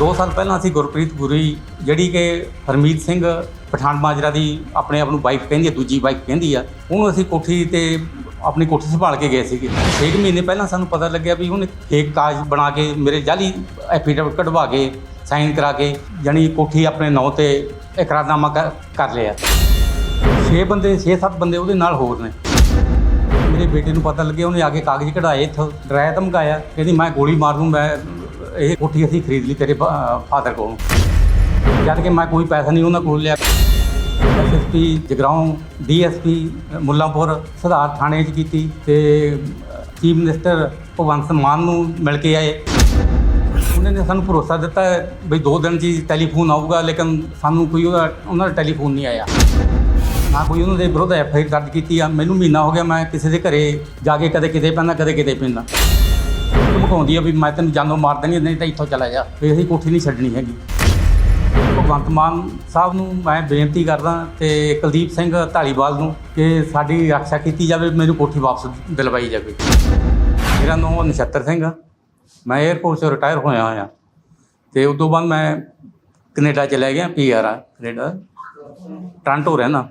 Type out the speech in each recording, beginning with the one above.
2 ਸਾਲ ਪਹਿਲਾਂ ਅਸੀਂ ਗੁਰਪ੍ਰੀਤ ਗੁਰੀ ਜਿਹੜੀ ਕਿ ਹਰਮੀਤ ਸਿੰਘ ਪਠਾਨ ਮਾਜਰਾ ਦੀ ਆਪਣੇ ਆਪ ਨੂੰ ਵਾਈਫ ਕਹਿੰਦੀ ਹੈ, ਦੂਜੀ ਵਾਈਫ ਕਹਿੰਦੀ ਆ, ਉਹਨੂੰ ਅਸੀਂ ਕੋਠੀ ਤੇ ਆਪਣੀ ਕੋਠੀ ਸੰਭਾਲ ਕੇ ਗਏ ਸੀਗੇ। 6 ਮਹੀਨੇ ਪਹਿਲਾਂ ਸਾਨੂੰ ਪਤਾ ਲੱਗਿਆ ਵੀ ਉਹਨੇ ਫੇਕ ਕਾਗਜ਼ ਬਣਾ ਕੇ ਮੇਰੇ ਜਾਲੀ ਐਫੀਡੇਵਿਟ ਕਢਵਾ ਕੇ ਸਾਈਨ ਕਰਾ ਕੇ, ਜਾਣੀ ਕੋਠੀ ਆਪਣੇ ਨਾਂ ਤੇ ਇਕਰਾਰਨਾਮਾ ਕਰ- ਕਰ ਲਿਆ। 6 ਬੰਦੇ 6-7 ਬੰਦੇ ਉਹਦੇ ਨਾਲ ਹੋਰ ਨੇ। ਮੇਰੇ ਬੇਟੇ ਨੂੰ ਪਤਾ ਲੱਗਿਆ, ਉਹਨੇ ਆ ਕੇ ਕਾਗਜ਼ ਕਢਾਏ ਇੱਥੋਂ ਡਰਾਇਆ ਧਮਕਾਇਆ, ਕਹਿੰਦੀ ਮੈਂ ਗੋਲੀ ਮਾਰ ਦੂੰ, ਮੈਂ ਇਹ ਕੋਠੀ ਅਸੀਂ ਖਰੀਦ ਲਈ ਤੇਰੇ ਫਾਦਰ ਕੋਲੋਂ। ਜਦ ਕਿ ਮੈਂ ਕੋਈ ਪੈਸਾ ਨਹੀਂ ਉਹਨਾਂ ਕੋਲ ਲਿਆ। ਐਸਐਸਪੀ ਜਗਰਾਉਂ ਡੀਐਸਪੀ ਮੁੱਲਾਂਪੁਰ, ਸਧਾਰ ਥਾਣੇ 'ਚ ਕੀਤੀ ਤੇ, ਚੀਫ ਮਿਨਿਸਟਰ ਭਗਵੰਤ ਮਾਨ ਨੂੰ ਮਿਲ ਕੇ ਆਏ। ਉਹਨਾਂ ਨੇ ਸਾਨੂੰ ਭਰੋਸਾ ਦਿੱਤਾ ਵੀ ਦੋ ਦਿਨ 'ਚ ਹੀ ਟੈਲੀਫੋਨ ਆਊਗਾ, ਲੇਕਿਨ ਸਾਨੂੰ ਕੋਈ ਉਹਦਾ ਉਹਨਾਂ ਦਾ ਟੈਲੀਫੋਨ ਨਹੀਂ ਆਇਆ। ਨਾ ਕੋਈ ਉਹਨਾਂ ਦੇ ਵਿਰੁੱਧ ਐਫ ਆਈ ਆਰ ਦਰਜ ਕੀਤੀ ਆ। ਮੈਨੂੰ ਮਹੀਨਾ ਹੋ ਗਿਆ ਮੈਂ ਕਿਸੇ ਦੇ ਘਰੇ ਜਾ ਕੇ ਕਦੇ ਕਿਤੇ ਪੈਂਦਾ, ਕਦੇ ਕਿਤੇ ਪੈਂਦਾ। ਧਮਕਾਉਂਦੀ ਆ ਵੀ ਮੈਂ ਤੈਨੂੰ ਜਾਨੋਂ ਮਾਰ ਦੇਣੀ ਨਹੀਂ ਤਾਂ ਇੱਥੋਂ ਚਲਾ ਜਾ। ਵੀ ਅਸੀਂ ਕੋਠੀ ਨਹੀਂ ਛੱਡਣੀ ਹੈਗੀ। ਭਗਵੰਤ ਮਾਨ ਸਾਹਿਬ ਨੂੰ ਮੈਂ ਬੇਨਤੀ ਕਰਦਾ ਤੇ ਕੁਲਦੀਪ ਸਿੰਘ ਢਾਲੀਵਾਲ ਨੂੰ ਕਿ ਸਾਡੀ ਰੱਖਿਆ ਕੀਤੀ ਜਾਵੇ, ਮੈਨੂੰ ਕੋਠੀ ਵਾਪਸ ਦਿਲਵਾਈ ਜਾਵੇ। ਮੇਰਾ ਨਾਮ ਨਛੱਤਰ ਸਿੰਘ ਆ। ਮੈਂ 에ਅਰਪੋਰਟ ਤੋਂ ਰਿਟਾਇਰ ਹੋਇਆ ਹੋਇਆ। ਤੇ ਉਸ ਤੋਂ ਬਾਅਦ ਮੈਂ ਕੈਨੇਡਾ ਚਲਾ ਗਿਆ ਪੀਆਰ ਆ, ਕੈਨੇਡਾ। ਟ੍ਰਾਂਟੋ ਰਹਿਣਾ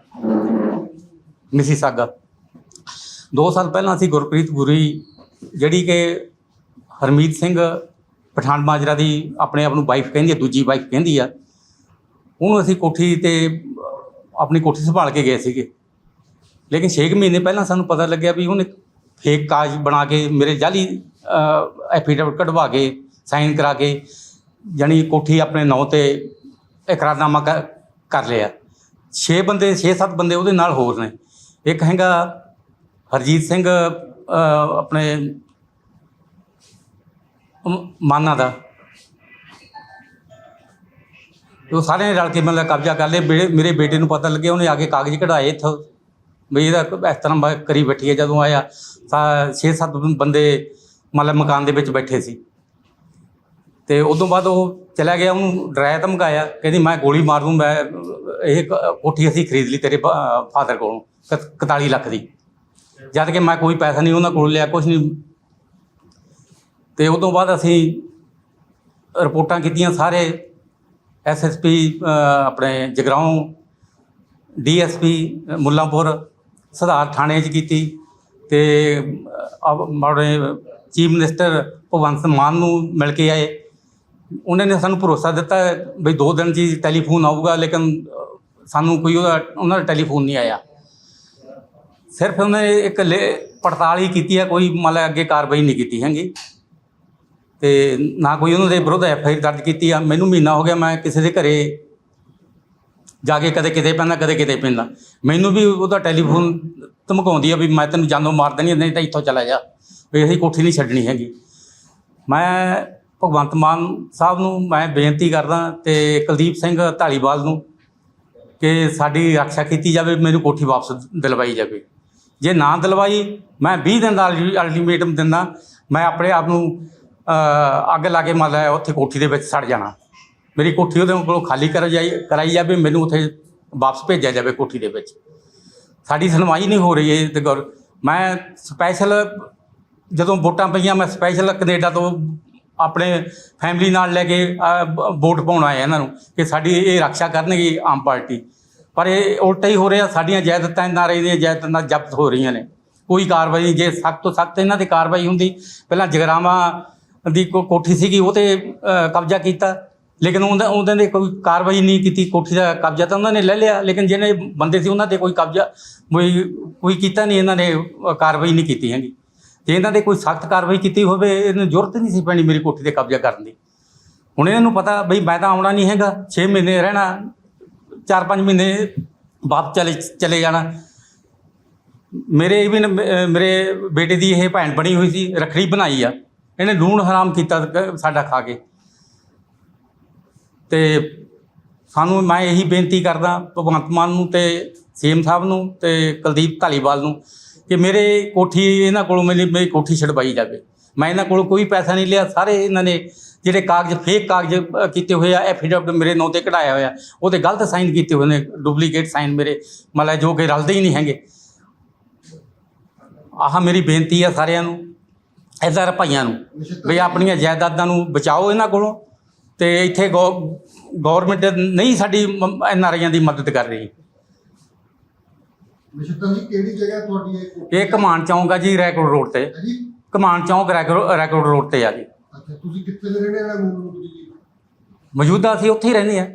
ਮਿਸੀਸਾਗਾ। 2 ਸਾਲ ਪਹਿਲਾਂ ਅਸੀਂ ਗੁਰਪ੍ਰੀਤ ਗੁਰੀ ਜਿਹੜੀ ਕਿ ਹਰਮੀਤ ਸਿੰਘ ਪਠਾਨ ਮਾਜਰਾ ਦੀ ਆਪਣੇ ਆਪ ਨੂੰ ਵਾਈਫ ਕਹਿੰਦੀ ਹੈ, ਦੂਜੀ ਵਾਈਫ ਕਹਿੰਦੀ ਆ। ਉਹਨੂੰ ਅਸੀਂ ਕੋਠੀ ਤੇ ਆਪਣੀ ਕੋਠੀ ਸੰਭਾਲ ਕੇ ਗਏ ਸੀਗੇ। ਲੇਕਿਨ 6 ਮਹੀਨੇ ਪਹਿਲਾਂ ਸਾਨੂੰ ਪਤਾ ਲੱਗਿਆ ਵੀ ਉਹਨੇ ਫੇਕ ਕਾਜ ਬਣਾ ਕੇ ਮੇਰੇ ਜਾਲੀ ਐਫੀਡੇਵਿਟ ਕਢਵਾ ਕੇ ਸਾਈਨ ਕਰਾ ਕੇ, ਜਾਣੀ ਕੋਠੀ ਆਪਣੇ ਨਾਂ ਤੇ ਇਕਰਾਰਨਾਮਾ ਕਰ- ਕਰ ਲਿਆ। 6 ਬੰਦੇ 6-7 ਬੰਦੇ ਉਹਦੇ ਨਾਲ ਹੋਰ ਨੇ। ਇੱਕ ਹੈਗਾ ਹਰਜੀਤ ਸਿੰਘ ਆਪਣੇ ਮਾਨਾ ਦਾ। ਤੇ ਉਹ ਸਾਰੇ ਰਲ ਕੇ ਮਤਲਬ ਕਬਜ਼ਾ ਕਰ ਲਿਆ। ਮੇਰੇ ਮੇਰੇ ਬੇਟੇ ਨੂੰ ਪਤਾ ਲੱਗਿਆ, ਉਹਨੇ ਆ ਕੇ ਕਾਗਜ਼ ਕਢਾਏ ਇੱਥੋਂ। ਵੀ ਇਹਦਾ ਇਸ ਤਰ੍ਹਾਂ ਬ- ਕਰੀ ਬੈਠੀ ਹੈ ਜਦੋਂ ਆਇਆ, ਤਾਂ 6-7 ਬੰਦੇ ਮਤਲਬ ਮਕਾਨ ਦੇ ਵਿੱਚ ਬੈਠੇ ਸੀ। ਤੇ ਉਦੋਂ ਬਾਅਦ ਉਹ ਚਲਾ ਗਿਆ, ਉਹਨੂੰ ਡਰਾਇਆ, ਧਮਕਾਇਆ, ਕਹਿੰਦੀ, ਮੈਂ ਗੋਲੀ ਮਾਰ ਦੂੰ, ਮੈਂ ਇਹ ਕ- ਕੋਠੀ ਅਸੀਂ ਖਰੀਦ ਲਈ ਤੇਰੇ ਫਾਦਰ ਕੋਲੋਂ ਕ- 41 ਲੱਖ ਦੀ। ਜਦ ਕਿ ਮੈਂ ਕੋਈ ਪੈਸਾ ਨਹੀਂ ਉਹਨਾਂ ਕੋਲ ਲਿਆ ਕੁਝ ਨਹੀਂ। ਤੇ ਉਦੋਂ ਬਾਅਦ ਅਸੀਂ ਰਿਪੋਰਟਾਂ ਕੀਤੀਆਂ ਸਾਰੇ ਐਸਐਸਪੀ ਆਪਣੇ ਜਗਰਾਉਂ ਡੀਐਸਪੀ ਮੁੱਲਾਂਪੁਰ, ਸਧਾਰ ਥਾਣੇ 'ਚ ਕੀਤੀ ਤੇ ਆਪਣੇ ਚੀਫ ਮਿਨਿਸਟਰ ਭਗਵੰਤ ਮਾਨ ਨੂੰ ਮਿਲ ਕੇ ਆਏ। ਉਹਨਾਂ ਨੇ ਸਾਨੂੰ ਭਰੋਸਾ ਦਿੱਤਾ ਬਈ ਦੋ ਦਿਨ 'ਚ ਹੀ ਟੈਲੀਫੋਨ ਆਊਗਾ, ਲੇਕਿਨ ਸਾਨੂੰ ਕੋਈ ਉਹਦਾ, ਉਹਨਾਂ ਦਾ ਟੈਲੀਫੋਨ ਨਹੀਂ ਆਇਆ। ਸਿਰਫ ਉਹਨੇ ਨੇ ਇੱਕ ਪੜਤਾਲ ਹੀ ਕੀਤੀ ਹੈ, ਕੋਈ ਮਤਲਬ ਅੱਗੇ ਕਾਰਵਾਈ ਨਹੀਂ ਕੀਤੀ ਹੈਗੀ। ਤੇ ਨਾ ਕੋਈ ਉਹਨਾਂ ਦੇ ਵਿਰੁੱਧ ਐਫ ਆਈ ਆਰ ਦਰਜ ਕੀਤੀ ਆ। ਮੈਨੂੰ ਮਹੀਨਾ ਹੋ ਗਿਆ ਮੈਂ ਕਿਸੇ ਦੇ ਘਰੇ ਜਾ ਕੇ ਕਦੇ ਕਿਤੇ ਪੈਂਦਾ, ਕਦੇ ਕਿਤੇ ਪੈਂਦਾ। ਮੈਨੂੰ ਵੀ ਉਹਦਾ ਟੈਲੀਫੋਨ ਧਮਕਾਉਂਦੀ ਆ ਵੀ ਮੈਂ ਤੈਨੂੰ ਜਾਨੋਂ ਮਾਰ ਦੇਣੀ ਨਹੀਂ ਤਾਂ ਇੱਥੋਂ ਚਲਾ ਜਾ। ਵੀ ਅਸੀਂ ਕੋਠੀ ਨਹੀਂ ਛੱਡਣੀ ਹੈਗੀ। ਮੈਂ ਭਗਵੰਤ ਮਾਨ ਸਾਹਿਬ ਨੂੰ ਮੈਂ ਬੇਨਤੀ ਕਰਦਾ ਤੇ ਕੁਲਦੀਪ ਸਿੰਘ ਢਾਲੀਵਾਲ ਨੂੰ ਕਿ ਸਾਡੀ ਰੱਖਿਆ ਕੀਤੀ ਜਾਵੇ ਮੈਨੂੰ ਕੋਠੀ ਵਾਪਸ ਦਿਲਵਾਈ ਜਾਵੇ। ਜੇ ਨਾ ਦਿਲਵਾਈ, ਮੈਂ 20 ਦਿਨ ਦਾ ਅਲਟੀਮੇਟਮ ਦਿੰਦਾ। ਮੈਂ ਆਪਣੇ ਆਪ ਨੂੰ ਅੱਗ ਲਾ ਕੇ ਮਤਲਬ ਉੱਥੇ ਕੋਠੀ ਦੇ ਵਿੱਚ ਸੜ ਜਾਣਾ। ਮੇਰੀ ਕੋਠੀ ਉਹਦੇ ਕੋਲੋਂ ਖਾਲੀ ਕਰ ਜਾਈ, ਕਰਾਈ ਜਾਵੇ, ਮੈਨੂੰ ਉੱਥੇ ਵਾਪਸ ਭੇਜਿਆ ਜਾਵੇ ਕੋਠੀ ਦੇ ਵਿੱਚ। ਸਾਡੀ ਸੁਣਵਾਈ ਨਹੀਂ ਹੋ ਰਹੀ ਇਹ ਤੇ ਗੌਰ ਮੈਂ ਸਪੈਸ਼ਲ ਜਦੋਂ ਵੋਟਾਂ ਪਈਆਂ, ਮੈਂ ਸਪੈਸ਼ਲ ਕੈਨੇਡਾ ਤੋਂ ਆਪਣੇ ਫੈਮਿਲੀ ਨਾਲ ਲੈ ਕੇ ਵੋਟ ਪਾਉਣ ਆਏ ਇਹਨਾਂ ਨੂੰ ਕਿ ਸਾਡੀ ਇਹ ਰੱਖਿਆ ਕਰਨਗੀ ਆਮ ਪਾਰਟੀ। ਪਰ ਇਹ ਉਲਟਾ ਹੀ ਹੋ ਰਿਹਾ, ਸਾਡੀਆਂ ਜਾਇਦਾਦਾਂ ਇਹਨਾਂ ਦੀਆਂ ਜਾਇਦਾਦਾਂ ਜ਼ਬਤ ਹੋ ਰਹੀਆਂ ਨੇ। ਕੋਈ ਕਾਰਵਾਈ ਨਹੀਂ। ਜੇ ਸਖਤ ਤੋਂ ਸਖਤ ਇਹਨਾਂ ਤੇ ਕਾਰਵਾਈ ਹੁੰਦੀ, ਪਹਿਲਾਂ ਜਗਰਾਵਾਂ ਦੀ ਕੋ ਕੋਠੀ ਸੀਗੀ ਉਹ ਤੇ ਅ, ਕਬਜ਼ਾ ਕੀਤਾ। ਲੇਕਿਨ ਉਹਦਾ ਉਹਨਾਂ ਨੇ ਕੋਈ ਕਾਰਵਾਈ ਨਹੀਂ ਕੀਤੀ ਕੋਠੀ ਦਾ ਕਬਜ਼ਾ ਤਾਂ ਉਹਨਾਂ ਨੇ ਲੈ ਲਿਆ ਲੇਕਿਨ ਜਿਹੜੇ ਬੰਦੇ ਸੀ ਉਹਨਾਂ ਤੇ ਕੋਈ ਕਬਜ਼ਾ ਕੋਈ ਕੋਈ ਕੀਤਾ ਨਹੀਂ ਇਹਨਾਂ ਨੇ ਅ, ਕਾਰਵਾਈ ਨਹੀਂ ਕੀਤੀ ਹੈਗੀ। ਜੇ ਇਹਨਾਂ ਦੇ ਕੋਈ ਸਖਤ ਕਾਰਵਾਈ ਕੀਤੀ ਹੋਵੇ ਇਹਨੂੰ ਜ਼ਰੂਰਤ ਨਹੀਂ ਸੀ ਪੈਣੀ ਮੇਰੀ ਕੋਠੀ ਤੇ ਕਬਜ਼ਾ ਕਰਨ ਦੀ। ਹੁਣ ਇਹਨਾਂ ਨੂੰ ਪਤਾ ਬਈ ਮੈਂ ਤਾਂ ਆਉਣਾ ਨਹੀਂ ਹੈਗਾ 6 ਮਹੀਨੇ ਰਹਿਣਾ 4-5 ਮਹੀਨੇ ਬਾਅਦ ਚਲੇ ਚਲੇ ਜਾਣਾ। ਮੇਰੇ even ਮ- ਮੇਰੇ ਬੇਟੇ ਦੀ ਇਹ ਭੈਣ ਬਣੀ ਹੋਈ ਸੀ ਰਖੜੀ ਬਣਾਈ ਆ। ਇਹਨੇ ਲੂਣ ਹਰਾਮ ਕੀਤਾ ਕ- ਸਾਡਾ ਖਾ ਕੇ। ਤੇ ਸਾਨੂੰ ਮੈਂ ਇਹੀ ਬੇਨਤੀ ਕਰਦਾ ਭਗਵੰਤ ਮਾਨ ਨੂੰ ਤੇ ਸੀਐਮ ਸਾਹਿਬ ਨੂੰ ਤੇ ਕੁਲਦੀਪ ਧਾਲੀਵਾਲ ਨੂੰ ਕਿ ਮੇਰੇ ਕੋਠੀ ਇਹਨਾਂ ਕੋਲੋਂ ਮੇਰੀ ਮੇਰੀ ਕੋਠੀ ਛਡਵਾਈ ਜਾਵੇ। ਮੈਂ ਇਹਨਾਂ ਕੋਲੋਂ ਕੋਈ ਪੈਸਾ ਨਹੀਂ ਲਿਆ, ਸਾਰੇ ਇਹਨਾਂ ਨੇ ਜਿਹੜੇ ਕਾਗਜ਼ ਫੇਕ ਕਾਗਜ਼ ਕੀਤੇ ਹੋਏ ਆ ਐਫੀਡੇਵਿਟ ਮੇਰੇ ਨਾਂ ਤੇ ਕਢਾਇਆ ਹੋਇਆ। ਉਹਦੇ ਗਲਤ ਸਾਈਨ ਕੀਤੇ ਹੋਏ ਨੇ ਡੁਪਲੀਕੇਟ ਸਾਈਨ ਮੇਰੇ। ਮਤਲਬ ਜੋ ਕਿ ਰਲਦੇ ਹੀ ਨਹੀਂ ਹੈਗੇ। ਆਹ ਮੇਰੀ ਬੇਨਤੀ ਆ ਸਾਰਿਆਂ ਨੂੰ। ਐਦਾਂ ਭਾਈਆਂ ਨੂੰ ਵੀ ਆਪਣੀਆਂ ਜਾਇਦਾਦਾਂ ਨੂੰ ਬਚਾਓ ਇਹਨਾਂ ਕੋਲੋਂ ਤੇ ਇੱਥੇ ਗਵਰਨਮੈਂਟ ਨਹੀਂ ਸਾਡੀ ਐਨ ਆਰ ਆਈਆਂ ਦੀ ਮਦਦ ਕਰ ਰਹੀ। ਨਿਸ਼ਚਿਤ ਜੀ ਕਿਹੜੀ ਜਗ੍ਹਾ ਤੁਹਾਡੀ ਇਹ ਇਹ ਕਮਾਨ ਚੌਂਕ ਆ ਜੀ ਰੈਕੋਰਡ ਰੋਡ ਤੇ। ਕਮਾਨ ਚੌਂਕ ਰੈਕੋਰਡ ਰੋਡ ਤੇ ਆ ਜੀ। ਅੱਛਾ ਤੁਸੀਂ ਕਿੱਥੇ ਦੇ ਰਹਿਣੇ ਵਾਲੇ ਮੂਲ ਰੂਪ ਜੀ? ਮੌਜੂਦਾ ਅਸੀਂ ਉੱਥੇ ਹੀ ਰਹਿੰਦੇ ਆ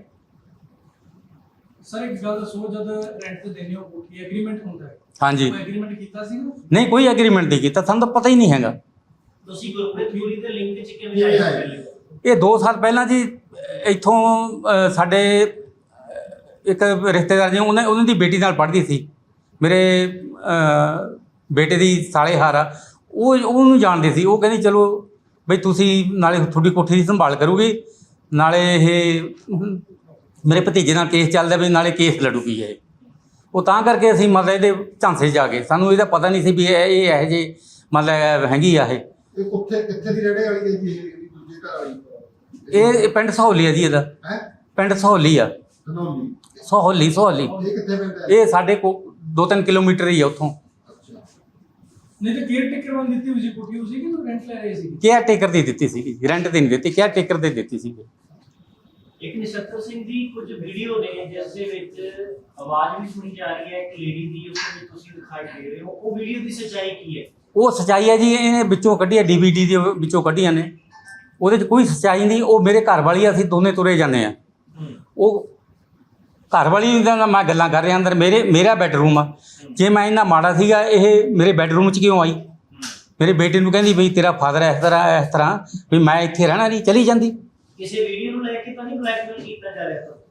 ਸਰ ਇੱਕ ਗੱਲ ਦੱਸੋ ਜਦ ਰੈਂਟ ਤੇ ਦੇਣੇ ਹੋ ਕੋਠੀ ਐਗਰੀਮੈਂਟ ਹੁੰਦਾ ਹੈ? ਹਾਂਜੀ। ਕੋਈ ਐਗਰੀਮੈਂਟ ਕੀਤਾ ਸੀ ਨਹੀਂ ਕੋਈ ਐਗਰੀਮੈਂਟ ਨਹੀਂ ਕੀਤਾ ਸਾਨੂੰ ਤਾਂ ਪਤਾ ਹੀ ਨਹੀਂ ਹੈਗਾ। ਤੁਸੀਂ ਗੁਰਪ੍ਰੀਤ ਥਿਊਰੀ ਦੇ ਲਿੰਕ ਚ ਕਿਵੇਂ ਆਏ? ਪਹਿਲੇ? ਇਹ 2 ਸਾਲ ਪਹਿਲਾਂ ਜੀ ਇੱਥੋਂ ਅ, ਸਾਡੇ ਅ, ਇੱਕ ਰਿਸ਼ਤੇਦਾਰ ਜੀ ਉਹਨੇ ਉਹਨਾਂ ਦੀ ਬੇਟੀ ਨਾਲ ਪੜ੍ਹਦੀ ਸੀ। ਮੇਰੇ ਅ, ਬੇਟੇ ਦੀ ਸਾਲੇ ਹਾਰ ਆ। ਉਹ ਉਹਨੂੰ ਜਾਣਦੇ ਸੀ। ਉਹ ਕਹਿੰਦੀ ਚਲੋ ਬਈ ਤੁਸੀਂ ਨਾਲੇ ਤੁਹਾਡੀ ਕੋਠੀ ਦੀ ਸੰਭਾਲ ਕਰੋਗੇ। ਨਾਲੇ ਇਹ ਅਮ, ਮੇਰੇ ਭਤੀਜੇ ਨਾਲ ਕੇਸ ਚੱਲਦਾ ਵੀ ਨਾਲੇ ਕੇਸ ਲੜੂਗੀ ਇਹ। ਉਹ ਤਾਂ ਕਰਕੇ ਅਸੀਂ ਮਤਲਬ ਇਹਦੇ ਝਾਂਸੇ 'ਚ ਜਾ ਕੇ ਸਾਨੂੰ ਇਹਦਾ ਪਤਾ ਨਹੀਂ ਸੀ ਵੀ ਇਹ ਇਹ ਇਹੋ ਜਿਹੇ ਮਤਲਬ ਹੈਗੀ ਆ ਇਹ। ਇਹ ਕੁੱਥੇ ਕਿੱਥੇ ਦੀ ਰਹਿਣੇ ਵਾਲੀ ਹੈ ਜੀ ਇਹ ਦੂਜੇ ਘਰ ਵਾਲੀ? ਇਹ ਇਹ ਪਿੰਡ ਸਹੌਲੀ ਆ ਜੀ ਇਹਦਾ। ਹੈ? ਪਿੰਡ ਸਹੌਲੀ ਆ। ਧਨੌਲੀ ਸਹੌਲੀ ਸਹੌਲੀ। ਇਹ ਕਿੱਥੇ ਪੈਂਦਾ ਹੈ? ਇਹ ਸਾਡੇ ਕੋ 2-3 ਕਿਲੋਮੀਟਰ ਹੀ ਆ ਉੱਥੋਂ। ਨਹੀਂ ਤਾਂ ਕੇਅਰ ਟੇਕਰ ਵਾਂ ਦਿੱਤੀ ਹੋਈ ਸੀ? ਕੋਠੀ ਉਸੇ ਕਿ ਰੈਂਟ ਲੈ ਰਹੇ ਸੀ ਕੇਅਰ ਟੇਕਰ ਦੀ ਦਿੱਤੀ ਸੀ ਰੈਂਟ ਤੇ ਨਹੀਂ ਦਿੱਤੀ ਕੇਅਰ ਟੇਕਰ ਦੇ ਦਿੱਤੀ ਸੀ ਇੱਕ ਨਛੱਤਰ ਸਿੰਘ ਦੀ ਕੁਝ ਵੀਡੀਓ ਨੇ ਜਿਸ ਦੇ ਵਿੱਚ ਆਵਾਜ਼ ਵੀ ਸੁਣੀ ਜਾ ਰਹੀ ਹੈ ਇੱਕ ਲੇਡੀ ਦੀ ਉਸ ਵਿੱਚ ਤੁਸੀਂ ਦਿਖਾਈ ਦੇ ਰਹੇ ਹੋ। ਉਹ ਵੀਡੀਓ ਦੀ ਸੱਚਾਈ ਕੀ ਹੈ? ਉਹ ਸਚਾਈ ਹੈ ਜੀ, ਇਹਨੇ ਵਿੱਚੋਂ ਕੱਢੀ ਹੈ ਡੀਵੀਡੀ ਦੇ ਵਿੱਚੋਂ ਕੱਢੀਆਂ ਨੇ। ਉਹਦੇ 'ਚ ਕੋਈ ਸਚਾਈ ਨਹੀਂ, ਉਹ ਮੇਰੇ ਘਰ ਵਾਲੀ ਅਸੀਂ ਦੋਨੇ ਤੁਰੇ ਜਾਂਦੇ ਆ। ਉਹ ਘਰ ਵਾਲੀ ਦਾ ਮੈਂ ਗੱਲਾਂ ਕਰ ਰਿਹਾ ਅੰਦਰ, ਮੇਰੇ, ਮੇਰਾ ਬੈਡਰੂਮ ਆ। ਜੇ ਮੈਂ ਇਹਨਾਂ ਮਾੜਾ ਸੀਗਾ, ਇਹ ਮੇਰੇ ਬੈਡਰੂਮ 'ਚ ਕਿਉਂ ਆਈ? ਮੇਰੇ ਬੇਟੇ ਨੂੰ ਕਹਿੰਦੀ ਵੀ ਤੇਰਾ ਫਾਦਰ ਇਸ ਤਰ੍ਹਾਂ ਇਸ ਤਰ੍ਹਾਂ, ਵੀ ਮੈਂ ਇੱਥੇ ਰਹਿਣਾ ਨਹੀਂ, ਚਲੀ ਜਾਂਦੀ। ਕਿਸੇ ਵੀਡੀਓ ਨੂੰ ਲੈ ਕੇ ਤਾਂ ਨਹੀਂ ਬਲੈਕਮੇਲ ਕੀਤਾ ਜਾ ਰਿਹਾ?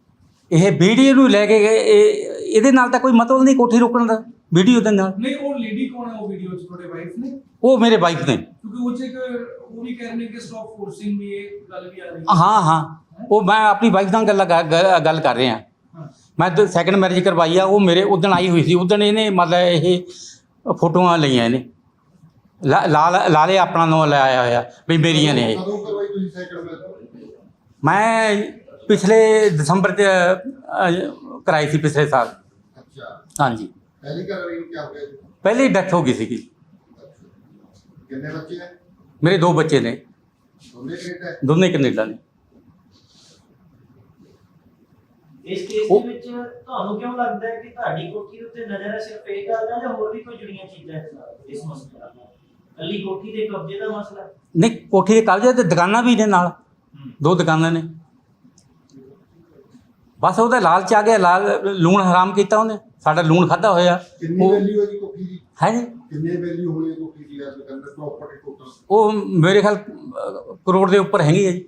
ਇਹ ਵੀਡੀਓ ਨੂੰ ਲੈ ਕੇ ਗਏ ਇਹ ਇਹਦੇ ਨਾਲ ਤਾਂ ਕੋਈ ਮਤਲਬ ਨਹੀਂ ਕੋਠੀ ਰੋਕਣ ਦਾ ਵੀਡੀਓ ਦੇ ਨਾਲ। ਨਹੀਂ ਉਹ ਲੇਡੀ ਕੌਣ ਹੈ ਉਹ ਵੀਡੀਓ ਚ ਤੁਹਾਡੇ ਵਾਈਫ ਨੇ? ਉਹ ਮੇਰੇ ਵਾਈਫ ਨੇ। ਕਿਉਂਕਿ ਉਹ ਚ ਇੱਕ ਉਹ ਵੀ ਕਹਿ ਰਹੇ ਨੇ ਕਿ ਸਟਾਪ ਫੋਰਸਿੰਗ ਵੀ ਇਹ ਗੱਲ ਵੀ ਆ ਰਹੀ ਹੈ। ਹਾਂ ਹਾਂ। ਉਹ ਮੈਂ ਆਪਣੀ ਵਾਈਫ ਨਾਲ ਗੱਲ ਕਰ- ਗੱਲ- ਕਰ ਰਿਹਾ। ਹਾਂ। ਮੈਂ ਸੈਕੰਡ ਮੈਰਿਜ ਕਰਵਾਈ ਆ ਉਹ ਮੇਰੇ ਉਦਣ ਆਈ ਹੋਈ ਸੀ। ਉਦਣ ਇਹਨੇ ਮਤਲਬ ਇਹ ਫੋਟੋਆਂ ਲਈਆਂ ਇਹਨੇ। ਲਾ ਲਾ- ਲਾਲੇ ਆਪਣਾ ਨਾਂ ਲਾਇਆ ਹੋਇਆ ਵੀ ਮੇਰੀਆਂ ਨੇ ਇਹ। ਕਦੋਂ ਕਰਵਾਈ ਤੁਸੀਂ ਸਾਈਕਲ ਮੈਂ ਮੈਂ ਪਿਛਲੇ ਦਸੰਬਰ ਚ ਅ, ਕਰਾਈ ਸੀ ਪਿਛਲੇ ਸਾਲ। ਅੱਛਾ। ਹਾਂਜੀ। ਪਹਿਲੀ ਵਾਲੀ ਨੂੰ ਕੀ ਹੋ ਗਿਆ ਜੀ? ਪਹਿਲੀ ਡੈਥ ਹੋ ਗਈ ਸੀਗੀ। ਕਿੰਨੇ ਬੱਚੇ ਹੈ ਮੇਰੇ ਦੋ ਬੱਚੇ ਨੇ। ਦੋਨੇ ਕੈਨੇਡਾ ਹੈ ਦੋਨੇ ਕੈਨੇਡਾ ਨੇ ਇਸ ਕੇਸ ਉਹ- ਦੇ ਵਿੱਚ ਤੁਹਾਨੂੰ ਕਿਉਂ ਲੱਗਦਾ ਹੈ ਕਿ ਤੁਹਾਡੀ ਕੋਠੀ ਦੇ ਉੱਤੇ ਨਜ਼ਰ ਹੈ ਸਿਰਫ ਇਹ ਗੱਲ ਦਾ ਜਾਂ ਹੋਰ ਵੀ ਕੋਈ ਜੁੜੀਆਂ ਚੀਜ਼ਾਂ ਇਸ ਨਾਲ ਇਸ ਮਸਲੇ ਨਾਲ? ਕੱਲੀ ਕੋਠੀ ਦੇ ਕਬਜ਼ੇ ਦਾ ਮਸਲਾ? ਨਹੀਂ ਕੋਠੀ ਦੇ ਕਾਗਜ਼ਾਂ ਤੇ ਦੁਕਾਨਾਂ ਵੀ ਨੇ ਨਾਲ। ਦੋ ਦੁਕਾਨਾਂ ਨੇ। ਬਸ ਉਹਦਾ ਲਾਲਚ ਆ ਗਿਆ ਲਾਲ ਲੂਣ ਹਰਾਮ ਕੀਤਾ ਉਹਨੇ ਸਾਡਾ ਲੂਣ ਖਾਦਾ ਹੋਇਆ। ਕਿੰਨੀ ਉਹ ਵੈਲਿਊ ਹੈ ਜੀ ਕੋਠੀ ਦੀ? ਹੈ ਜੀ। ਕਿੰਨੇ ਵੈਲਿਊ ਹੋਣੀ ਹੈ ਕੋਠੀ ਦੀ ਅੱਜ ਕੱਲ੍ਹ? ਪ੍ਰੋਪਰਟੀ ਟੋਟਲ ਉਹ ਮੇਰੇ ਖਿਆਲ ਕਰੋੜ ਦੇ ਉੱਪਰ ਹੈਗੀ ਹੈ ਜੀ।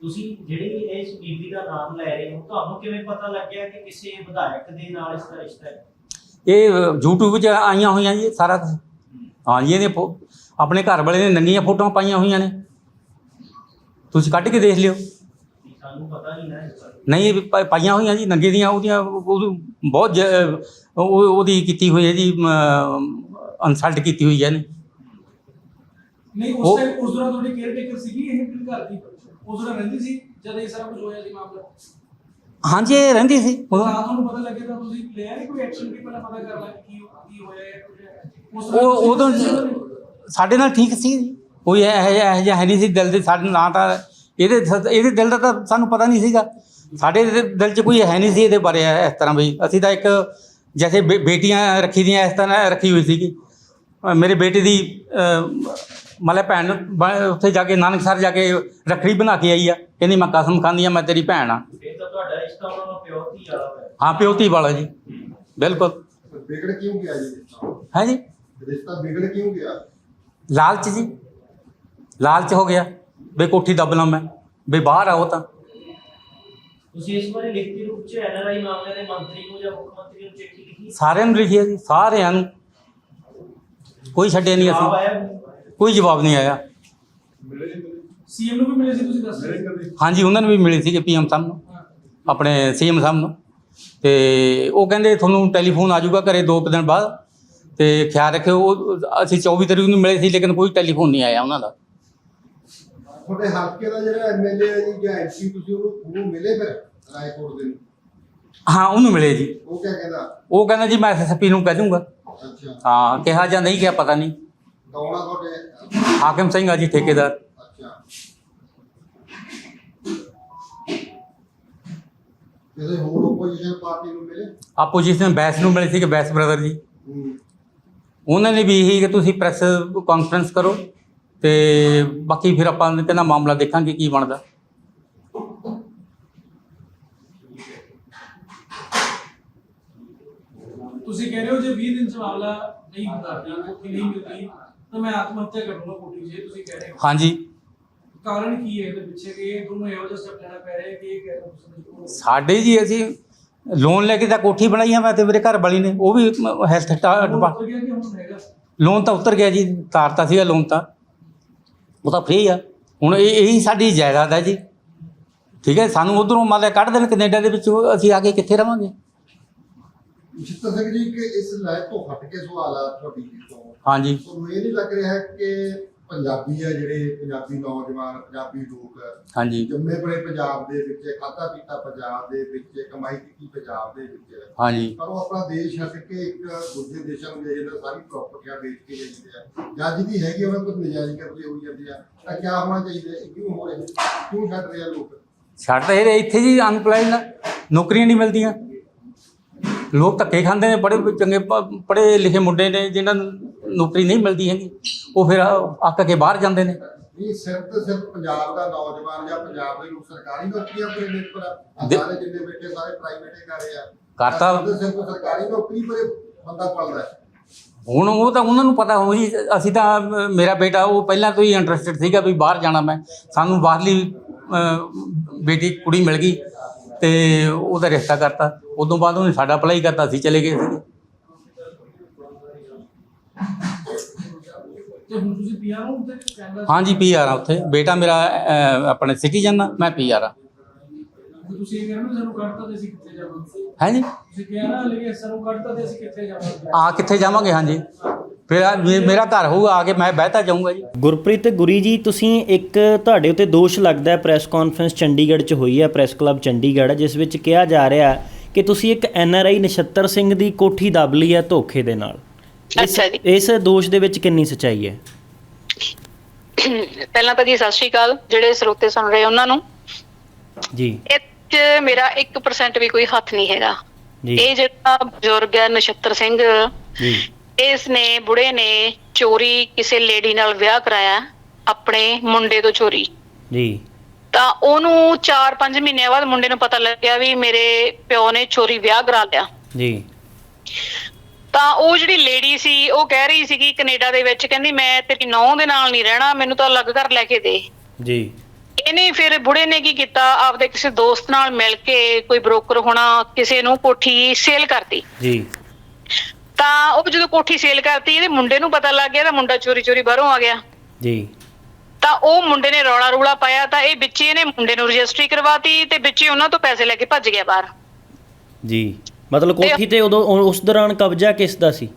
ਤੁਸੀਂ ਜਿਹੜੀ ਇਸ ਬੀਬੀ ਦਾ ਨਾਮ ਲੈ ਰਹੇ ਹੋ ਤੁਹਾਨੂੰ ਕਿਵੇਂ ਪਤਾ ਲੱਗਿਆ ਕਿ ਕਿਸੇ ਵਿਧਾਇਕ ਦੇ ਨਾਲ ਇਸ ਦਾ ਰਿਸ਼ਤਾ ਹੈ? ਇਹ ਅ, YouTube 'ਚ ਆਈਆਂ ਹੋਈਆਂ ਜੀ ਸਾਰਾ ਕੁਛ। ਹਾਂ ਜੀ ਇਹਦੇ ਫੋ- ਆਪਣੇ ਘਰ ਵਾਲੇ ਨੇ ਨੰਗੀਆਂ ਫੋਟੋਆਂ ਪਾਈਆਂ ਹੋਈਆਂ ਨੇ। ਤੁਸੀਂ ਕੱਢ ਕੇ ਦੇਖ ਲਿਓ। ਵੀ ਸਾਨੂੰ ਪਤਾ ਨਹੀਂ ਨਾ ਇਸ ਬਾਰੇ ਨਹੀਂ ਇਹ ਪਾ- ਪਾਈਆਂ ਹੋਈਆਂ ਜੀ ਨੰਗੇ ਦੀਆਂ ਉਹਦੀਆਂ ਉਹ- ਬਹੁਤ ਜ- ਉਹ ਉਹਦੀ ਕੀਤੀ ਹੋਈ ਹੈ ਜੀ ਇਨਸਲਟ ਕੀਤੀ ਹੋਈ ਹੈ ਨਹੀਂ ਉਹ- ਉਸ ਟਾਈਮ ਉਸ ਦੌਰਾਨ ਤੁਹਾਡੀ ਕੇਅਰ ਟੇਕਰ ਸੀਗੀ ਇਹ ਬਿਲ ਘਰ ਦੀ? ਉਸ ਦੌਰਾਨ ਰਹਿੰਦੀ ਸੀ ਜਦ ਇਹ ਸਾਰਾ ਕੁਝ ਹੋਇਆ ਸੀ ਮਾਮਲਾ? ਹਾਂਜੀ ਇਹ ਰਹਿੰਦੀ ਸੀ। ਤਾਂ ਉਦੋਂ। ਤੁਹਾਨੂੰ ਪਤਾ ਲੱਗੇ ਤਾਂ ਤੁਸੀਂ ਲਿਆ ਨਹੀਂ ਕੋਈ ਐਕਸ਼ਨ ਕਿ ਪਹਿਲਾਂ ਪਤਾ ਕਰ ਲਾਂ ਕਿ ਕੀ ਹੋਇਆ ਹੈ ਕੁਝ ਉਸ ਉਹ ਉਦੋਂ ਸਾਡੇ ਨਾਲ ਠੀਕ ਸੀ। ਕੋਈ ਇਹ ਇਹ ਇਹ ਜਿਹਾ ਹੈ ਨਹੀਂ ਸੀ ਦਿਲ ਦੇ ਸਾਡੇ ਨਾਂ ਤਾਂ ਇਹਦੇ ਸ- ਇਹਦੇ ਦਿਲ ਦਾ ਤਾਂ ਸਾਨੂੰ ਪਤਾ ਨਹੀਂ ਸੀਗਾ। ਸਾਡੇ ਦੇ ਦਿਲ 'ਚ ਕੋਈ ਹੈ ਨਹੀਂ ਸੀ ਇਹਦੇ ਬਾਰੇ ਇਸ ਤਰ੍ਹਾਂ ਵੀ ਅਸੀਂ ਤਾਂ ਇੱਕ ਜੈਸੇ ਬੇ- ਬੇਟੀਆਂ ਰੱਖੀ ਦੀਆਂ ਇਸ ਤਰ੍ਹਾਂ ਰੱਖੀ ਹੋਈ ਸੀਗੀ। ਅ, ਮੇਰੇ ਬੇਟੇ ਦੀ ਅ, ਮਤਲਬ ਭੈਣ ਬ- ਉੱਥੇ ਜਾ ਕੇ ਨਾਨਕਸਰ ਜਾ ਕੇ ਰੱਖੜੀ ਬਣਾ ਕੇ ਆਈ ਆ। ਕਹਿੰਦੀ ਮੈਂ ਕਸਮ ਖਾਂਦੀ ਆ ਮੈਂ ਤੇਰੀ ਭੈਣ ਆ। ਫਿਰ ਤਾਂ ਤੁਹਾਡਾ ਰਿਸ਼ਤਾ ਉਹਨਾਂ ਨਾਲ ਪਿਓਰਟੀ ਵਾਲਾ ਹੈ ਹਾਂ ਪਿਓਤੀ ਵਾਲਾ ਜੀ। ਬਿਲਕੁਲ। ਵਿਗੜ ਕਿਉਂ ਗਿਆ ਜੀ? ਰਿਸ਼ਤਾ ਹੈ ਜੀ? ਰਿਸ਼ਤਾ ਵਿਗੜ ਕਿਉਂ ਗਿਆ? ਲਾਲਚ ਜੀ। ਲਾਲਚ ਹੋ ਗਿਆ ਬੇ ਕੋਠੀ ਦੱਬ ਲਾਂ ਮੈਂ ਬੇ ਬਾਹਰ ਆਓ ਤਾਂ। ਤੁਸੀਂ ਇਸ ਬਾਰੇ ਲਿਖਤੀ ਰੂਪ ਚ ਐਨਆਰਆਈ ਮਾਮਲੇ ਦੇ ਮੰਤਰੀ ਨੂੰ ਜਾਂ ਮੁੱਖ ਮੰਤਰੀ ਨੂੰ ਚਿੱਠੀ ਲਿਖੀ? ਸਾਰਿਆਂ ਨੂੰ ਲਿਖਿਆ ਜੀ ਸਾਰਿਆਂ ਨੂੰ। ਕੋਈ ਛੱਡਿਆ ਨਹੀਂ ਅਸੀਂ। ਕੋਈ ਜਵਾਬ ਨਹੀਂ ਆਇਆ। ਸੀਐਮ ਨੂੰ ਵੀ ਮਿਲੇ ਸੀ ਤੁਸੀਂ ਦੱਸ ਰਹੇ ਸੀ। ਹਾਂਜੀ ਉਹਨਾਂ ਨੂੰ ਵੀ ਮਿਲੇ ਸੀਗੇ ਪੀਐਮ ਸਾਹਿਬ ਨੂੰ ਹਾਂ। ਆਪਣੇ ਸੀਐਮ ਸਾਹਿਬ ਨੂੰ। ਤੇ ਉਹ ਕਹਿੰਦੇ ਤੁਹਾਨੂੰ ਟੈਲੀਫੋਨ ਆ ਜਾਊਗਾ ਘਰੇ ਦੋ ਕੁ ਦਿਨ ਬਾਅਦ। ਤੇ ਖਿਆਲ ਰੱਖਿਓ ਅਸੀਂ 24 ਤਰੀਕ ਨੂੰ ਮਿਲੇ ਸੀ ਲੇਕਿਨ ਕੋਈ ਟੈਲੀਫੋਨ ਨਹੀਂ ਆਇਆ ਉਹਨਾਂ ਦਾ। ਤੁਹਾਡੇ ਹਲਕੇ ਦਾ ਜਿਹੜਾ ਐਮਐਲਏ ਹੈ ਜੀ ਜਾਂ ਐਮਪੀ ਤੁਸੀਂ ਉਹਨੂੰ ਉਹਨੂੰ ਮਿਲੇ ਫਿਰ ਰਾਏਕੋਟ ਦੇ ਨੂੰ ਹਾਂ ਉਹਨੂੰ ਮਿਲੇ ਜੀ। ਉਹ ਕਿਆ ਕਹਿੰਦਾ? ਉਹ ਕਹਿੰਦਾ ਜੀ ਮੈਂ ਐਸਐਸਪੀ ਨੂੰ ਕਹਿ ਦੂੰਗਾ। ਅੱਛਾ। ਹਾਂ ਕਿਹਾ ਜਾਂ ਨਹੀਂ ਕਿਹਾ ਪਤਾ ਨਹੀਂ। ਕੌਣ ਤੁਹਾਡੇ? ਹਾਕਮ ਸਿੰਘ ਆ ਜੀ ਠੇਕੇਦਾਰ। ਅੱਛਾ। ਕਿਸੇ ਹੋਰ opposition ਪਾਰਟੀ ਨੂੰ ਮਿਲੇ? ਆਪੋਜੀਸ਼ਨ ਬੈਸ ਨੂੰ ਮਿਲੇ ਸੀਗੇ ਬੈਸ ਬ੍ਰਦਰ ਜੀ। ਹੂੰ। ਉਹਨਾਂ ਨੇ ਵੀ ਇਹੀ ਕਿ ਤੁਸੀਂ ਪ੍ਰੈਸ ਕਾਨਫਰੰਸ ਕਰੋ। ਤੇ ਬਾਕੀ ਫਿਰ ਆਪਾਂ ਕਹਿੰਦਾ ਮਾਮਲਾ ਦੇਖਾਂਗੇ ਕੀ ਬਣਦਾ। ਤੁਸੀਂ ਕਹਿ ਰਹੇ ਹੋ ਜੇ 20 ਦਿਨ ਚ ਮਾਮਲਾ ਨਹੀਂ ਹੁੰਦਾ ਜਾਂ ਨਹੀਂ ਮਿਲਦੀ ਤਾਂ ਮੈਂ ਆਤਮ ਹੱਤਿਆ ਕਰੂੰਗਾ ਕੋਠੀ ਜੇ ਤੁਸੀਂ ਕਹਿ ਰਹੇ ਹੋ। ਹਾਂਜੀ। ਕਾਰਨ ਕੀ ਹੈ ਇਹਦੇ ਪਿੱਛੇ ਕਿ ਇਹ ਦੋਨੋਂ ਇਹੋ ਜਿਹਾ ਸਟੈਪ ਲੈਣਾ ਪੈ ਰਿਹਾ ਕਿ ਇਹ ਕਹਿ ਰਹੇ ਹੋ ਤੁਸੀਂ ਸਾਡੇ ਜੀ ਅਸੀਂ ਲੋਨ ਲੈ ਕੇ ਤਾਂ ਕੋਠੀ ਬਣਾਈ ਆ ਮੈਂ ਤੇ ਮੇਰੇ ਘਰ ਵਾਲੀ ਨੇ ਉਹ ਵੀ ਹੈਲਥ ਲੋਨ ਤਾਂ ਉਤਰ ਗਿਆ ਜੀ ਤਾਰਤਾ ਸੀਗਾ ਲੋਨ ਤਾਂ। ਉਹ ਤਾਂ ਫ੍ਰੀ ਆ। ਹੁਣ ਇਹ ਇਹੀ ਸਾਡੀ ਜਾਇਦਾਦ ਹੈ ਜੀ। ਠੀਕ ਹੈ ਸਾਨੂੰ ਉਧਰੋਂ ਮੰਨ ਲਿਆ ਕੱਢ ਦੇਣ ਕੈਨੇਡਾ ਦੇ ਵਿੱਚ ਅਸੀਂ ਆ ਕੇ ਕਿੱਥੇ ਰਵਾਂਗੇ? ਜਿੱਤ ਸਿੰਘ ਜੀ ਕਿ ਇਸ ਲਾਇਕ ਤੋਂ ਹਟ ਕੇ ਸਵਾਲ ਆ ਤੁਹਾਡੀ ਤੋਂ। ਹਾਂਜੀ। ਤੁਹਾਨੂੰ ਇਹ ਨਹੀਂ ਲੱਗ ਰਿਹਾ ਕਿ ਪੰਜਾਬੀ ਆ ਜਿਹੜੇ ਪੰਜਾਬੀ ਨੌਜਵਾਨ ਪੰਜਾਬੀ ਲੋਕ ਹਾਂਜੀ। ਜੰਮੇ ਪਲੇ ਪੰਜਾਬ ਦੇ ਵਿੱਚ ਖਾਧਾ ਪੀਤਾ ਪੰਜਾਬ ਦੇ ਵਿੱਚ ਕਮਾਈ ਕੀਤੀ ਪੰਜਾਬ ਦੇ ਵਿੱਚ। ਹਾਂਜੀ। ਪਰ ਉਹ ਆਪਣਾ ਦੇਸ਼ ਛੱਡ ਕੇ ਇੱਕ ਦੂਜੇ ਦੇਸ਼ਾਂ ਨੂੰ ਜਿਹੜਾ ਸਾਰੀ ਪ੍ਰਾਪਰਟੀਆਂ ਵੇਚ ਕੇ ਜਾਂਦੇ ਆ। ਜਾਂ ਜਿਹਦੀ ਹੈਗੀ ਉਹਨਾਂ ਕੋਲ ਨਜਾਇਜ਼ ਕਬਜ਼ੇ ਹੋਈ ਜਾਂਦੇ ਆ। ਤਾਂ ਕੀ ਹੋਣਾ ਚਾਹੀਦਾ ਕਿਉਂ ਹੋ ਰਿਹਾ ਕਿਉਂ ਛੱਡ ਰਹੇ ਲੋਕ? ਛੱਡ ਤਾਂ ਇਹ ਰਹੇ ਇੱਥੇ ਜੀ ਅਨਪਲਾਈਡ ਨੌਕਰੀਆਂ ਨਹੀਂ ਮਿਲਦੀਆਂ। ਲੋਕ ਧੱਕੇ ਖਾਂਦੇ ਨੇ ਬੜੇ ਚੰਗੇ ਪੜ੍ਹੇ ਲਿਖੇ ਮੁੰਡੇ ਨੇ ਜਿਨ੍ਹਾਂ ਨੂੰ ਨੌਕਰੀ ਨਹੀਂ ਮਿਲਦੀ ਹੈਗੀ। ਉਹ ਫਿਰ ਅੱਕ ਕੇ ਬਾਹਰ ਜਾਂਦੇ ਨੇ। ਇਹ ਸਿਰਫ ਤੇ ਸਿਰਫ ਪੰਜਾਬ ਦਾ ਨੌਜਵਾਨ ਜਾਂ ਪੰਜਾਬ ਦੇ ਲੋਕ ਸਰਕਾਰੀ ਨੌਕਰੀਆਂ ਤੇ ਨਿਰਭਰ ਆ। ਆਹ ਦੇ- ਸਾਰੇ ਜਿੰਨੇ ਬੈਠੇ ਸਾਰੇ ਪ੍ਰਾਈਵੇਟ ਹੀ ਕਰ ਰਹੇ ਆ। ਕਰਤਾ- ਸਿਰਫ ਤੇ ਸਿਰਫ ਸਰਕਾਰੀ ਨੌਕਰੀ ਪਰ ਬੰਦਾ ਪੜਦਾ ਹੈ। ਹੁਣ ਉਹ ਤਾਂ ਉਹਨਾਂ ਨੂੰ ਪਤਾ ਜੀ ਅਸੀਂ ਤਾਂ ਮੇਰਾ ਬੇਟਾ ਉਹ ਪਹਿਲਾਂ ਤੋਂ ਹੀ ਇੰਟਰਸਟਿਡ ਸੀਗਾ ਵੀ ਬਾਹਰ ਜਾਣਾ ਮੈਂ। ਸਾਨੂੰ ਬਾਹਰਲੀ ਬੇਟੀ ਕੁੜੀ ਮਿਲ ਗਈ ਤੇ ਉਹਦਾ ਰਿਸ਼ਤਾ ਕਰਤਾ। ਉਦੋਂ ਬਾਅਦ ਉਹਨੇ ਸਾਡਾ ਅਪਲਾਈ ਕਰਤਾ ਅਸੀਂ ਚਲੇ ਗਏ। ਸੀਗੇ ਤੇ ਹੁਣ ਤੁਸੀਂ ਪੀਆਰ ਹੋ ਉੱਤੇ ਕੈਨੇਡਾ ਹਾਂਜੀ ਪੀਆਰ ਆ ਉੱਥੇ। ਬੇਟਾ ਮੇਰਾ ਅਹ, ਆਪਣੇ ਸਿਟੀਜ਼ਨ ਆ ਮੈਂ ਪੀਆਰ ਆ। ਤੁਸੀਂ ਇਹ ਕਹਿ ਰਹੇ ਹੋ ਸਾਨੂੰ ਕੱਢਤਾ ਤੇ ਅਸੀਂ ਕਿੱਥੇ ਜਾਵਾਂਗੇ? ਹਾਂਜੀ ਤੁਸੀਂ ਕਿਹਾ ਨਾ ਲੇਕਿਨ ਸਾਨੂੰ ਕੱਢਤਾ ਤੇ ਅਸੀਂ ਕਿੱਥੇ ਜਾਵਾਂਗੇ? ਆ ਕਿੱਥੇ ਜਾਵਾਂਗੇ? ਹਾਂਜੀ ਫਿਰ ਆ ਮੇ- ਮੇਰਾ ਘਰ ਹੋਊਗਾ ਆ ਕੇ ਮੈਂ ਬਹਿਤਾ ਜਾਊਂਗਾ ਜੀ। ਗੁਰਪ੍ਰੀਤ ਗੁਰੀ ਜੀ ਤੁਸੀਂ ਇੱਕ ਤੁਹਾਡੇ ਉੱਤੇ ਦੋਸ਼ ਲੱਗਦਾ ਹੈ ਪ੍ਰੈਸ ਕਾਨਫਰੰਸ ਚੰਡੀਗੜ੍ਹ 'ਚ ਹੋਈ ਹੈ ਪ੍ਰੈਸ ਕਲੱਬ ਚੰਡੀਗੜ੍ਹ ਜਿਸ ਵਿੱਚ ਕਿਹਾ ਜਾ ਰਿਹਾ ਕਿ ਤੁਸੀਂ ਇੱਕ ਐਨਆਰਆਈ ਨਛੱਤਰ ਸਿੰਘ ਦੀ ਕੋਠੀ ਦਬ ਲਈ ਹੈ ਧੋਖੇ ਦੇ ਨਾਲ। ਅੱਛਾ ਜੀ। ਇਸ ਦੋਸ਼ ਦੇ ਵਿੱਚ ਕਿੰਨੀ ਸਚਾਈ ਹੈ? ਪਹਿਲਾਂ ਤਾਂ ਜੀ ਸਤਿ ਸ਼੍ਰੀ ਅਕਾਲ ਜਿਹੜੇ ਸਰੋਤੇ ਸੁਣ ਰਹੇ ਉਹਨਾਂ ਨੂੰ। ਜੀ। ਇਹ 'ਚ ਮੇਰਾ 1% ਵੀ ਕੋਈ ਹੱਥ ਨਹੀਂ ਹੈਗਾ। ਜੀ। ਇਹ ਜਿਹੜਾ ਬਜ਼ੁਰਗ ਹੈ ਨਛੱਤਰ ਸਿੰਘ ਜੀ। ਇਸ ਨੇ ਬੁੜੇ ਨੇ ਚੋਰੀ ਕਿਸੇ ਲੇਡੀ ਨਾਲ ਵਿਆਹ ਕਰਾਇਆ ਆਪਣੇ ਮੁੰਡੇ ਤੋਂ ਚੋਰੀ। ਜੀ। ਤਾਂ ਉਹਨੂੰ 4-5 ਮਹੀਨਿਆਂ ਬਾਅਦ ਮੁੰਡੇ ਨੂੰ ਪਤਾ ਲੱਗਿਆ ਵੀ ਮੇਰੇ ਪਿਓ ਨੇ ਚੋਰੀ ਵਿਆਹ ਕਰਾ ਲਿਆ। ਜੀ। ਤਾਂ ਉਹ ਜਿਹੜੀ ਲੇਡੀ ਸੀ ਉਹ ਕਹਿ ਰਹੀ ਸੀਗੀ ਕੈਨੇਡਾ ਦੇ ਵਿੱਚ ਕਹਿੰਦੀ ਮੈਂ ਤੇਰੀ ਨੌਂ ਦੇ ਨਾਲ ਨਹੀਂ ਰਹਿਣਾ ਮੈਨੂੰ ਤਾਂ ਅਲੱਗ ਘਰ ਲੈ ਕੇ ਦੇ। ਜੀ। ਇਹਨੇ ਫਿਰ ਬੁੜੇ ਨੇ ਕੀ ਕੀਤਾ? ਆਪਦੇ ਕਿਸੇ ਦੋਸਤ ਨਾਲ ਮਿਲ ਕੇ ਕੋਈ ਬ੍ਰੋਕਰ ਹੋਣਾ ਕਿਸੇ ਨੂੰ ਕੋਠੀ ਸੇਲ ਕਰਤੀ। ਜੀ। ਤਾਂ ਉਹ ਜਦੋਂ ਕੋਠੀ ਸੇਲ ਕਰਤੀ ਇਹਦੇ ਮੁੰਡੇ ਨੂੰ ਪਤਾ ਲੱਗ ਗਿਆ ਤਾਂ ਮੁੰਡਾ ਚੋਰੀ ਚੋਰੀ ਬਾਹਰੋਂ ਆ ਗਿਆ। ਜੀ। ਤਾਂ ਉਹ ਮੁੰਡੇ ਨੇ ਰੌਲਾ ਰੂਲਾ ਪਾਇਆ ਤਾਂ ਇਹ ਵਿੱਚੇ ਇਹਨੇ ਮੁੰਡੇ ਨੂੰ ਰਜਿਸਟਰੀ ਕਰਵਾਤੀ ਤੇ ਵਿੱਚੇ ਉਹਨਾਂ ਤੋਂ ਪੈਸੇ ਲੈ ਕੇ ਭੱਜ ਗਿਆ ਬਾਹਰ। ਜੀ। ਮਤਲਬ ਕੋਠੀ ਤੇ ਉਦੋਂ ਉਸ ਦੌਰਾਨ ਕਬਜ਼ਾ ਕਿਸ ਦਾ ਸੀ?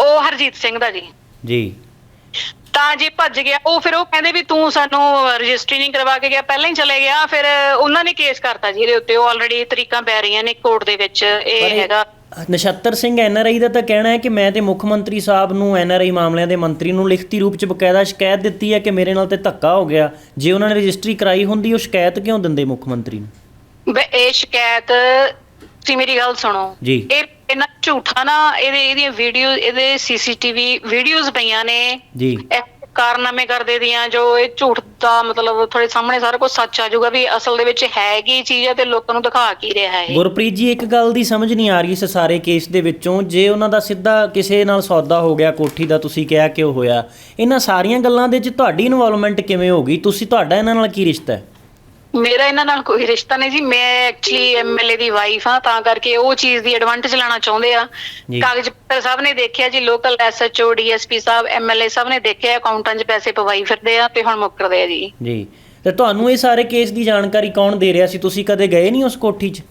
ਉਹ ਹਰਜੀਤ ਸਿੰਘ ਦਾ ਜੀ। ਜੀ। ਤਾਂ ਜੇ ਭੱਜ ਗਿਆ ਉਹ ਫਿਰ ਉਹ ਕਹਿੰਦੇ ਵੀ ਤੂੰ ਸਾਨੂੰ ਰਜਿਸਟਰੀ ਨਹੀਂ ਕਰਵਾ ਕੇ ਗਿਆ ਪਹਿਲਾਂ ਹੀ ਚਲੇ ਗਿਆ ਫਿਰ ਉਹਨਾਂ ਨੇ ਕੇਸ ਕਰਤਾ ਜੀ ਇਹਦੇ ਉੱਤੇ ਉਹ ਆਲਰੇਡੀ ਤਰੀਕਾਂ ਪੈ ਰਹੀਆਂ ਨੇ ਕੋਰਟ ਦੇ ਵਿੱਚ ਇਹ ਹੈਗਾ। ਨਛੱਤਰ ਸਿੰਘ ਐਨਆਰਆਈ ਦਾ ਤਾਂ ਕਹਿਣਾ ਹੈ ਕਿ ਮੈਂ ਤੇ ਮੁੱਖ ਮੰਤਰੀ ਸਾਹਿਬ ਨੂੰ ਐਨਆਰਆਈ ਮਾਮਲਿਆਂ ਦੇ ਮੰਤਰੀ ਨੂੰ ਲਿਖਤੀ ਰੂਪ ਚ ਬਕਾਇਦਾ ਸ਼ਿਕਾਇਤ ਦਿੱਤੀ ਹੈ ਕਿ ਮੇਰੇ ਨਾਲ ਤੇ ਧੱਕਾ ਹੋ ਗਿਆ। ਜੇ ਉਹਨਾਂ ਨੇ ਰਜਿਸਟਰੀ ਕਰਾਈ ਹੁੰਦੀ ਉਹ ਸ਼ਿਕਾਇਤ ਕਿਉਂ ਦਿੰਦੇ ਮੁੱਖ ਮੰਤਰੀ ਨੂੰ? ਵੇ ਇਹ ਸ਼ਿਕਾਇਤ ਤੁਸੀਂ ਮੇਰੀ ਗੱਲ ਸੁਣੋ। ਜੀ। ਇਹ ਇਹਨਾਂ ਝੂਠਾ ਨਾ ਇਹਦੇ ਇਹਦੀਆਂ ਵੀਡੀਓ ਇਹਦੇ ਸੀਸੀਟੀਵੀ ਵੀਡੀਓਜ਼ ਪਈਆਂ ਨੇ। ਜੀ। ਇਹ ਕਾਰਨਾਮੇ ਕਰਦੇ ਦੀਆਂ ਜੋ ਇਹ ਝੂਠ ਦਾ ਮਤਲਬ ਤੁਹਾਡੇ ਸਾਹਮਣੇ ਸਾਰਾ ਕੁਝ ਸੱਚ ਆ ਜਾਊਗਾ ਵੀ ਅਸਲ ਦੇ ਵਿੱਚ ਹੈ ਕੀ ਚੀਜ਼ ਹੈ ਤੇ ਲੋਕਾਂ ਨੂੰ ਦਿਖਾ ਕੀ ਰਿਹਾ ਹੈ। ਗੁਰਪ੍ਰੀਤ ਜੀ ਇੱਕ ਗੱਲ ਦੀ ਸਮਝ ਨਹੀਂ ਆ ਰਹੀ ਇਸ ਸਾਰੇ ਕੇਸ ਦੇ ਵਿੱਚੋਂ। ਜੇ ਉਹਨਾਂ ਦਾ ਸਿੱਧਾ ਕਿਸੇ ਨਾਲ ਸੌਦਾ ਹੋ ਗਿਆ ਕੋਠੀ ਦਾ ਤੁਸੀਂ ਕਿਹਾ ਕਿ ਉਹ ਹੋਇਆ? ਇਹਨਾਂ ਸਾਰੀਆਂ ਗੱਲਾਂ ਦੇ ਵਿੱਚ ਤੁਹਾਡੀ ਇਨਵੋਲਵਮੈਂਟ ਕਿਵੇਂ ਹੋ ਗਈ? ਤੁਸੀਂ ਤੁਹਾਡਾ ਇਹਨਾਂ ਨਾਲ ਕੀ ਰਿਸ਼ਤਾ ਹੈ? ਮੇਰਾ ਇਹਨਾਂ ਨਾਲ ਕੋਈ ਰਿਸ਼ਤਾ ਨਹੀਂ ਜੀ। ਮੈਂ ਐਕਚੁਅਲੀ ਐਮਐਲਏ ਦੀ ਵਾਈਫ ਹਾਂ ਤਾਂ ਕਰਕੇ ਉਹ ਚੀਜ਼ ਦੀ ਐਡਵਾਂਟੇਜ ਲੈਣਾ ਚਾਹੁੰਦੇ ਆ। ਕਾਗਜ਼ ਪੱਤਰ ਸਭ ਨੇ ਦੇਖਿਆ ਜੀ ਲੋਕਲ ਐਸਐਚਓ ਡੀਐਸਪੀ ਸਾਹਿਬ ਐਮਐਲਏ ਸਭ ਨੇ ਦੇਖਿਆ ਅਕਾਊਂਟਾਂ 'ਚ ਪੈਸੇ ਪਵਾਈ ਫਿਰਦੇ ਆ ਤੇ ਹੁਣ ਮੁੱਕਰਦੇ ਆ ਜੀ। ਜੀ। ਤੇ ਤੁਹਾਨੂੰ ਇਹ ਸਾਰੇ ਕੇਸ ਦੀ ਜਾਣਕਾਰੀ ਕੌਣ ਦੇ ਰਿਹਾ ਸੀ? ਤੁਸੀਂ ਕਦੇ ਗਏ ਨਹੀਂ ਉਸ ਕੋਠੀ 'ਚ?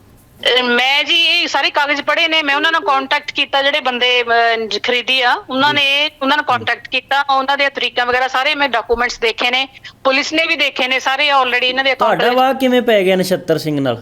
ਮੈਂ ਜੀ ਇਹ ਸਾਰੇ ਕਾਗਜ਼ ਪੜ੍ਹੇ ਨੇ ਮੈਂ ਉਹਨਾਂ ਨਾਲ ਕੰਟੈਕਟ ਕੀਤਾ ਜਿਹੜੇ ਬੰਦੇ ਅਹ, ਖਰੀਦੀ ਆ ਉਹਨਾਂ ਨੇ ਉਹਨਾਂ ਨਾਲ ਕੰਟੈਕਟ ਕੀਤਾ ਉਹਨਾਂ ਦੇ ਤਰੀਕਾਂ ਵਗੈਰਾ ਸਾਰੇ ਮੈਂ ਡਾਕੂਮੈਂਟਸ ਦੇਖੇ ਨੇ ਪੁਲਿਸ ਨੇ ਵੀ ਦੇਖੇ ਨੇ ਸਾਰੇ ਆਲਰੇਡੀ ਇਹਨਾਂ ਦੇ ਤੁਹਾਡਾ ਅਕਾਊਂਟ ਵਾਹ ਕਿਵੇਂ ਪੈ ਗਿਆ ਨਛੱਤਰ ਸਿੰਘ ਨਾਲ?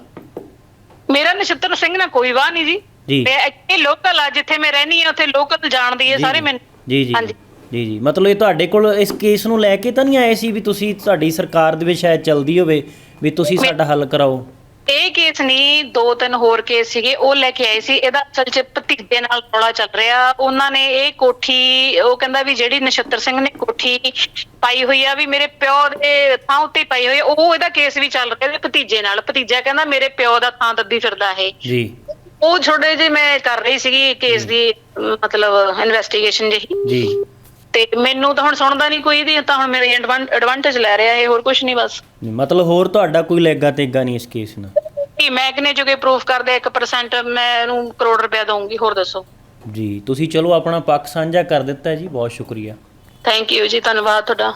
ਮੇਰਾ ਨਛੱਤਰ ਸਿੰਘ ਨਾਲ ਕੋਈ ਵਾਹ ਨਹੀਂ ਜੀ। ਜੀ। ਮੈਂ ਇੱਥੇ ਲੋਕਲ ਆ ਜਿੱਥੇ ਮੈਂ ਰਹਿਣੀ ਆ ਉੱਥੇ ਲੋਕਲ ਜਾਣਦੀ ਹੈ ਸਾਰੇ ਮੈਨੂੰ। ਜੀ ਜੀ। ਹਾਂਜੀ। ਜੀ ਜੀ। ਮਤਲਬ ਇਹ ਤੁਹਾਡੇ ਕੋਲ ਇਸ ਕੇਸ ਨੂੰ ਲੈ ਕੇ ਤਾਂ ਨਹੀਂ ਆਏ ਸੀ ਵੀ ਤੁਸੀਂ ਤੁਹਾਡੀ ਸਰਕਾਰ ਦੇ ਵਿੱਚ ਸ਼ਾਇਦ ਚੱਲਦੀ ਹੋਵੇ ਵੀ ਤੁਸੀਂ ਸਾਡਾ ਹੱਲ ਕਰਾਓ? ਇਹ ਕੇਸ ਨਹੀਂ ਦੋ ਤਿੰਨ ਹੋਰ ਕੇਸ ਸੀਗੇ ਉਹ ਲੈ ਕੇ ਆਏ ਸੀ। ਇਹਦਾ ਅਸਲ 'ਚ ਭਤੀਜੇ ਨਾਲ ਰੌਲਾ ਚੱਲ ਰਿਹਾ। ਉਹਨਾਂ ਨੇ ਇਹ ਕੋਠੀ ਉਹ ਕਹਿੰਦਾ ਵੀ ਜਿਹੜੀ ਨਛੱਤਰ ਸਿੰਘ ਨੇ ਕੋਠੀ ਪਾਈ ਹੋਈ ਆ ਵੀ ਮੇਰੇ ਪਿਓ ਦੇ ਥਾਂ ਉੱਤੇ ਪਾਈ ਹੋਈ ਆ। ਉਹ ਇਹਦਾ ਕੇਸ ਵੀ ਚੱਲ ਰਿਹਾ ਇਹਦੇ ਭਤੀਜੇ ਨਾਲ। ਭਤੀਜਾ ਕਹਿੰਦਾ ਮੇਰੇ ਪਿਓ ਦਾ ਥਾਂ ਦੱਦੀ ਫਿਰਦਾ ਇਹ। ਜੀ। ਉਹ ਛੋੜੇ ਜੇ ਮੈਂ ਕਰ ਰਹੀ ਸੀਗੀ ਕੇਸ ਦੀ ਮਤਲਬ ਇਨਵੈਸਟੀਗੇਸ਼ਨ ਜਿਹੀ। ਜੀ। ਤੇ ਮੈਨੂੰ ਤਾਂ ਹੁਣ ਸੁਣਦਾ ਨਹੀਂ ਕੋਈ ਇਹਦੀ ਤਾਂ ਹੁਣ ਮੇਰੀ ਐਡਵਾਂਟੇਜ ਲੈ ਰਿਹਾ ਇਹ ਹੋਰ ਕੁਝ ਨਹੀਂ ਬਸ। ਮਤਲਬ ਹੋਰ ਤੁਹਾਡਾ ਕੋਈ ਲੈਗਾ ਤੇਗਾ ਨਹੀਂ ਇਸ ਕੇਸ ਨਾਲ? ਕਿ ਮੈਂ ਕਿਨੇ ਜੋ ਕਿ ਪ੍ਰੂਫ ਕਰਦੇ 1% ਮੈਂ ਇਹਨੂੰ ਕਰੋੜ ਰੁਪਇਆ ਦਊਂਗੀ ਹੋਰ ਦੱਸੋ। ਜੀ ਤੁਸੀਂ ਚਲੋ ਆਪਣਾ ਪੱਖ ਸਾਂਝਾ ਕਰ ਦਿੱਤਾ ਜੀ ਬਹੁਤ ਸ਼ੁਕਰੀਆ। ਥੈਂਕ ਯੂ ਜੀ ਧੰਨਵਾਦ ਤੁਹਾਡਾ।